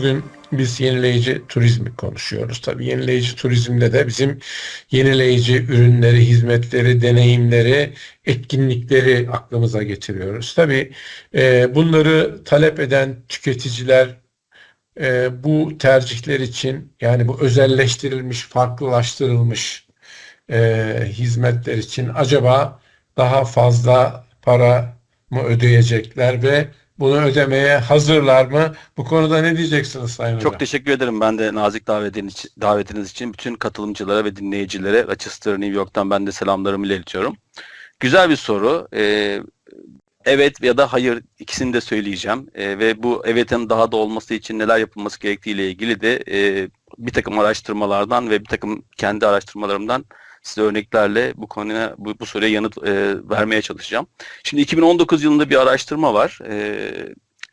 Bugün biz yenileyici turizmi konuşuyoruz. Tabii yenileyici turizmde de bizim yenileyici ürünleri, hizmetleri, deneyimleri, etkinlikleri aklımıza getiriyoruz. Tabii e, bunları talep eden tüketiciler e, bu tercihler için yani bu özelleştirilmiş, farklılaştırılmış e, hizmetler için acaba daha fazla para mı ödeyecekler ve bunu ödemeye hazırlar mı? Bu konuda ne diyeceksiniz Sayın Hocam? Çok teşekkür ederim ben de nazik davetiniz davetiniz için bütün katılımcılara ve dinleyicilere Rochester, New York'tan ben de selamlarımı iletiyorum. Güzel bir soru. Ee, evet ya da hayır ikisini de söyleyeceğim. Ee, ve bu evetin daha da olması için neler yapılması gerektiği ile ilgili de e, bir takım araştırmalardan ve bir takım kendi araştırmalarımdan size örneklerle bu konuya bu, bu soruya yanıt e, vermeye çalışacağım. Şimdi 2019 yılında bir araştırma var. E,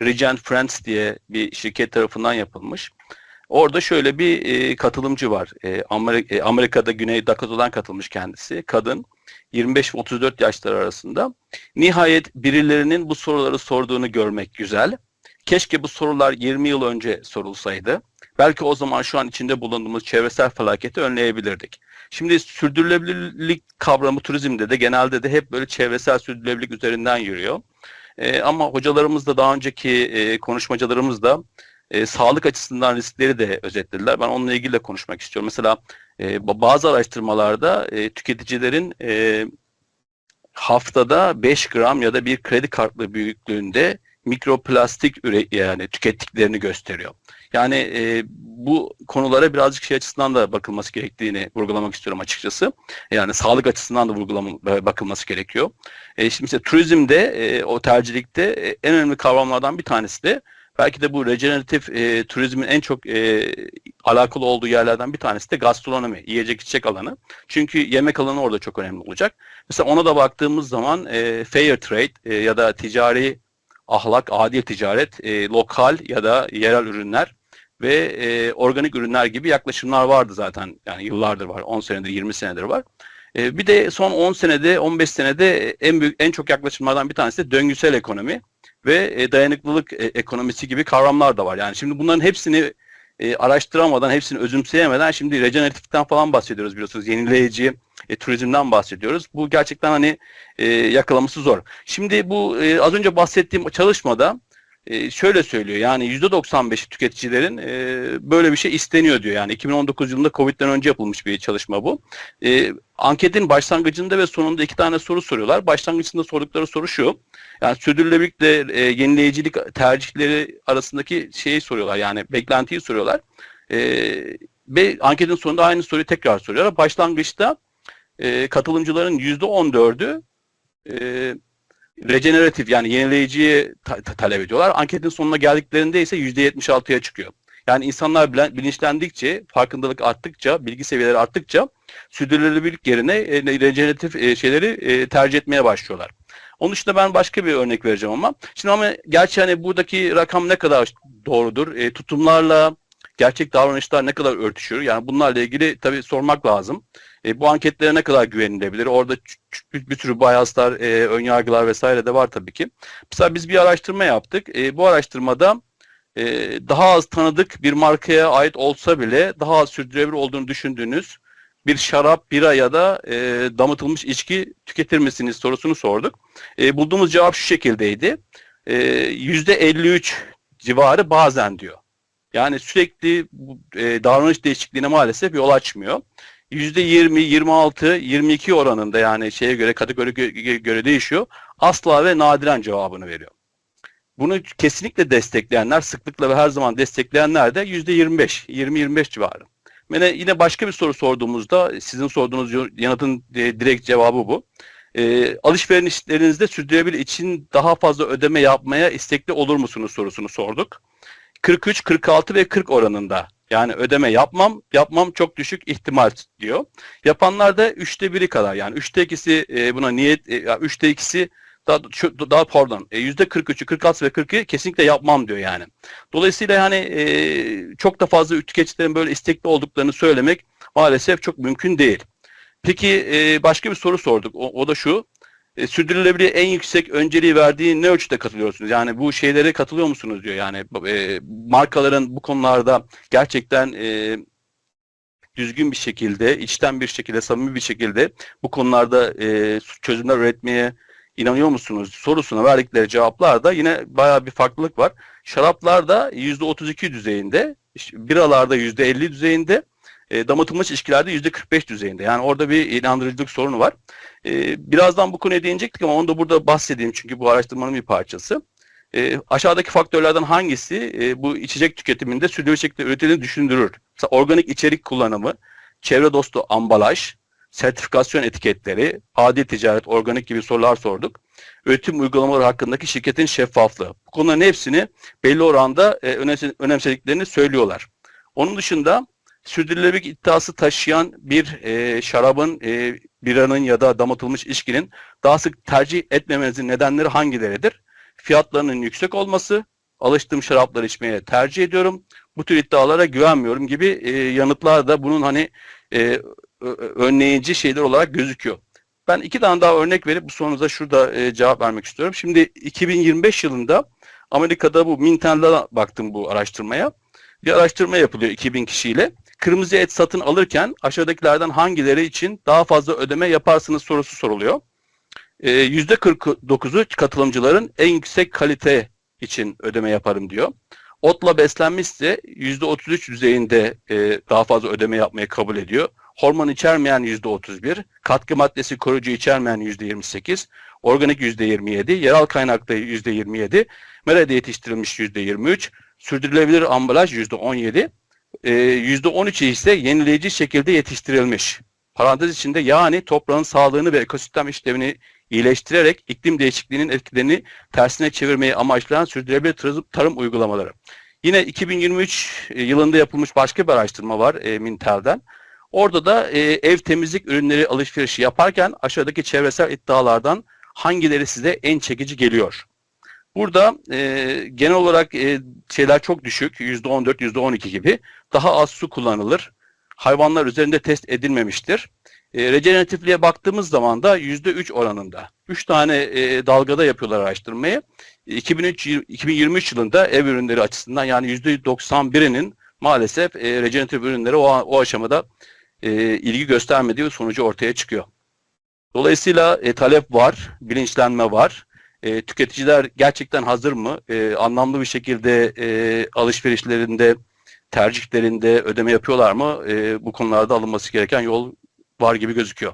Regent Friends diye bir şirket tarafından yapılmış. Orada şöyle bir e, katılımcı var. E, Amerika, e, Amerika'da Güney Dakota'dan katılmış kendisi. Kadın 25 ve 34 yaşlar arasında. Nihayet birilerinin bu soruları sorduğunu görmek güzel. Keşke bu sorular 20 yıl önce sorulsaydı. Belki o zaman şu an içinde bulunduğumuz çevresel felaketi önleyebilirdik. Şimdi sürdürülebilirlik kavramı turizmde de genelde de hep böyle çevresel sürdürülebilirlik üzerinden yürüyor. E, ama hocalarımız da daha önceki e, konuşmacılarımız da e, sağlık açısından riskleri de özetlediler. Ben onunla ilgili de konuşmak istiyorum. Mesela e, bazı araştırmalarda e, tüketicilerin e, haftada 5 gram ya da bir kredi kartlı büyüklüğünde mikroplastik üre yani tükettiklerini gösteriyor. Yani e, bu konulara birazcık şey açısından da bakılması gerektiğini vurgulamak istiyorum açıkçası. Yani sağlık açısından da vurgulama, bakılması gerekiyor. E, şimdi mesela turizmde, e, o tercihlikte e, en önemli kavramlardan bir tanesi de belki de bu rejeneratif e, turizmin en çok e, alakalı olduğu yerlerden bir tanesi de gastronomi, yiyecek içecek alanı. Çünkü yemek alanı orada çok önemli olacak. Mesela ona da baktığımız zaman e, fair trade e, ya da ticari ahlak, adil ticaret, e, lokal ya da yerel ürünler ve e, organik ürünler gibi yaklaşımlar vardı zaten. Yani yıllardır var. 10 senedir, 20 senedir var. E, bir de son 10 senede, 15 senede en büyük en çok yaklaşımlardan bir tanesi de döngüsel ekonomi ve e, dayanıklılık e, ekonomisi gibi kavramlar da var. Yani şimdi bunların hepsini e, araştıramadan, hepsini özümseyemeden şimdi rejeneratiften falan bahsediyoruz biliyorsunuz. Yenileyici e, turizmden bahsediyoruz. Bu gerçekten hani e, yakalaması zor. Şimdi bu e, az önce bahsettiğim çalışmada e, şöyle söylüyor. Yani %95'i tüketicilerin e, böyle bir şey isteniyor diyor. Yani 2019 yılında Covid'den önce yapılmış bir çalışma bu. E, anketin başlangıcında ve sonunda iki tane soru soruyorlar. Başlangıcında sordukları soru şu. Yani sürdürülebilirlikle e, yenileyicilik tercihleri arasındaki şeyi soruyorlar. Yani beklentiyi soruyorlar. E, ve anketin sonunda aynı soruyu tekrar soruyorlar. Başlangıçta e, katılımcıların %14'ü e, rejeneratif yani yenileyiciyi ta- ta- talep ediyorlar. Anketin sonuna geldiklerinde ise %76'ya çıkıyor. Yani insanlar bilinçlendikçe, farkındalık arttıkça, bilgi seviyeleri arttıkça sürdürülebilirlik yerine e, rejeneratif e, şeyleri e, tercih etmeye başlıyorlar. Onun dışında ben başka bir örnek vereceğim ama. Şimdi ama gerçi hani buradaki rakam ne kadar doğrudur? E, tutumlarla gerçek davranışlar ne kadar örtüşüyor? Yani bunlarla ilgili tabii sormak lazım. E, bu anketlere ne kadar güvenilebilir? Orada bir, bir sürü biaslar, e, önyargılar vesaire de var tabii ki. Mesela biz bir araştırma yaptık. E, bu araştırmada e, daha az tanıdık bir markaya ait olsa bile daha az sürdürülebilir olduğunu düşündüğünüz bir şarap, bira ya da e, damıtılmış içki tüketir misiniz sorusunu sorduk. E, bulduğumuz cevap şu şekildeydi. E, %53 civarı bazen diyor. Yani sürekli e, davranış değişikliğine maalesef yol açmıyor. %20, 26, 22 oranında yani şeye göre kategori göre değişiyor. Asla ve nadiren cevabını veriyor. Bunu kesinlikle destekleyenler, sıklıkla ve her zaman destekleyenler de %25, 20-25 civarı. Yine, yine başka bir soru sorduğumuzda sizin sorduğunuz yanıtın direkt cevabı bu. E, alışverişlerinizde sürdürülebilir için daha fazla ödeme yapmaya istekli olur musunuz sorusunu sorduk. 43, 46 ve 40 oranında yani ödeme yapmam, yapmam çok düşük ihtimal diyor. Yapanlar da üçte biri kadar yani üçte ikisi e, buna niyet, e, üçte ikisi daha, şu, daha pardon e, yüzde 43'ü, 46 ve 40'ı kesinlikle yapmam diyor yani. Dolayısıyla hani çok da fazla tüketicilerin böyle istekli olduklarını söylemek maalesef çok mümkün değil. Peki başka bir soru sorduk. O, o da şu. E, sürdürülebilir en yüksek önceliği verdiği ne ölçüde katılıyorsunuz? Yani bu şeylere katılıyor musunuz diyor. Yani e, markaların bu konularda gerçekten e, düzgün bir şekilde, içten bir şekilde, samimi bir şekilde bu konularda e, çözümler üretmeye inanıyor musunuz sorusuna verdikleri cevaplarda yine bayağı bir farklılık var. Şaraplarda %32 düzeyinde, biralarda %50 düzeyinde, e, damatılmış ilişkilerde %45 düzeyinde. Yani orada bir inandırıcılık sorunu var. E, birazdan bu konuya değinecektik ama onu da burada bahsedeyim çünkü bu araştırmanın bir parçası. E, aşağıdaki faktörlerden hangisi e, bu içecek tüketiminde sürdürülebilir şekilde üretildiğini düşündürür? Mesela organik içerik kullanımı, çevre dostu ambalaj, sertifikasyon etiketleri, adil ticaret, organik gibi sorular sorduk. Üretim uygulamaları hakkındaki şirketin şeffaflığı. Bu konuların hepsini belli oranda e, önemsediklerini söylüyorlar. Onun dışında sürdürülebilirlik iddiası taşıyan bir e, şarabın, e, biranın ya da damatılmış içkinin daha sık tercih etmemenizin nedenleri hangileridir? Fiyatlarının yüksek olması, alıştığım şarapları içmeye tercih ediyorum, bu tür iddialara güvenmiyorum gibi e, yanıtlar da bunun hani e, önleyici şeyler olarak gözüküyor. Ben iki tane daha örnek verip bu sorunuza şurada e, cevap vermek istiyorum. Şimdi 2025 yılında Amerika'da bu Mintel'de baktım bu araştırmaya. Bir araştırma yapılıyor 2000 kişiyle. Kırmızı et satın alırken aşağıdakilerden hangileri için daha fazla ödeme yaparsınız sorusu soruluyor. E, %49'u katılımcıların en yüksek kalite için ödeme yaparım diyor. Otla beslenmişse %33 düzeyinde e, daha fazla ödeme yapmayı kabul ediyor. Hormon içermeyen %31, katkı maddesi koruyucu içermeyen %28, organik %27, yerel kaynaklı %27, merede yetiştirilmiş %23, sürdürülebilir ambalaj %17, e, %13'ü ise yenileyici şekilde yetiştirilmiş. Parantez içinde yani toprağın sağlığını ve ekosistem işlevini iyileştirerek iklim değişikliğinin etkilerini tersine çevirmeyi amaçlayan sürdürülebilir tarım, uygulamaları. Yine 2023 yılında yapılmış başka bir araştırma var e, Mintel'den. Orada da e, ev temizlik ürünleri alışverişi yaparken aşağıdaki çevresel iddialardan hangileri size en çekici geliyor? Burada e, genel olarak e, şeyler çok düşük, %14, %12 gibi. Daha az su kullanılır. Hayvanlar üzerinde test edilmemiştir. E, regeneratifliğe baktığımız zaman da %3 oranında. 3 tane e, dalgada yapıyorlar araştırmayı. 2003, 2023 yılında ev ürünleri açısından yani %91'inin maalesef e, regeneratif ürünlere o, o aşamada e, ilgi göstermediği sonucu ortaya çıkıyor. Dolayısıyla e, talep var, bilinçlenme var. E, tüketiciler gerçekten hazır mı? E, anlamlı bir şekilde e, alışverişlerinde, tercihlerinde ödeme yapıyorlar mı? E, bu konularda alınması gereken yol var gibi gözüküyor.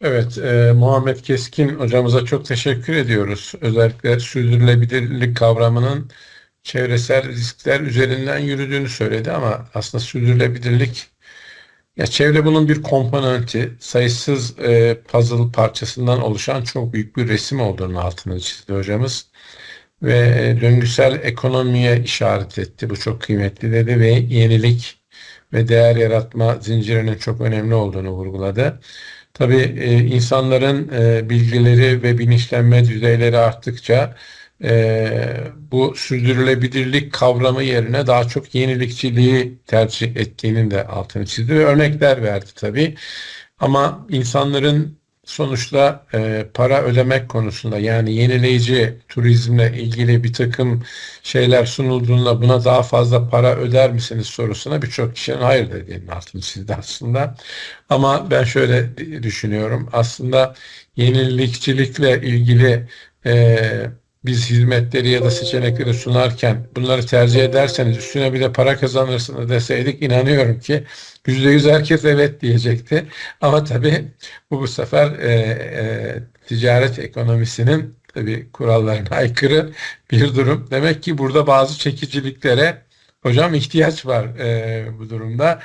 Evet, e, Muhammed Keskin hocamıza çok teşekkür ediyoruz. Özellikle sürdürülebilirlik kavramının çevresel riskler üzerinden yürüdüğünü söyledi ama aslında sürdürülebilirlik ya çevre bunun bir komponenti, sayısız e, puzzle parçasından oluşan çok büyük bir resim olduğunu altını çizdi hocamız. Ve e, döngüsel ekonomiye işaret etti. Bu çok kıymetli dedi ve yenilik ve değer yaratma zincirinin çok önemli olduğunu vurguladı. Tabii e, insanların e, bilgileri ve bilinçlenme düzeyleri arttıkça e, bu sürdürülebilirlik kavramı yerine daha çok yenilikçiliği tercih ettiğinin de altını çizdi ve örnekler verdi tabii. Ama insanların sonuçta e, para ödemek konusunda yani yenileyici turizmle ilgili bir takım şeyler sunulduğunda buna daha fazla para öder misiniz sorusuna birçok kişinin hayır dediğinin altını çizdi aslında. Ama ben şöyle düşünüyorum aslında yenilikçilikle ilgili e, biz hizmetleri ya da seçenekleri sunarken bunları tercih ederseniz üstüne bir de para kazanırsınız deseydik inanıyorum ki yüzde yüz herkes evet diyecekti. Ama tabii bu bu sefer e, e, ticaret ekonomisinin tabii kurallarına aykırı bir durum. Demek ki burada bazı çekiciliklere hocam ihtiyaç var e, bu durumda.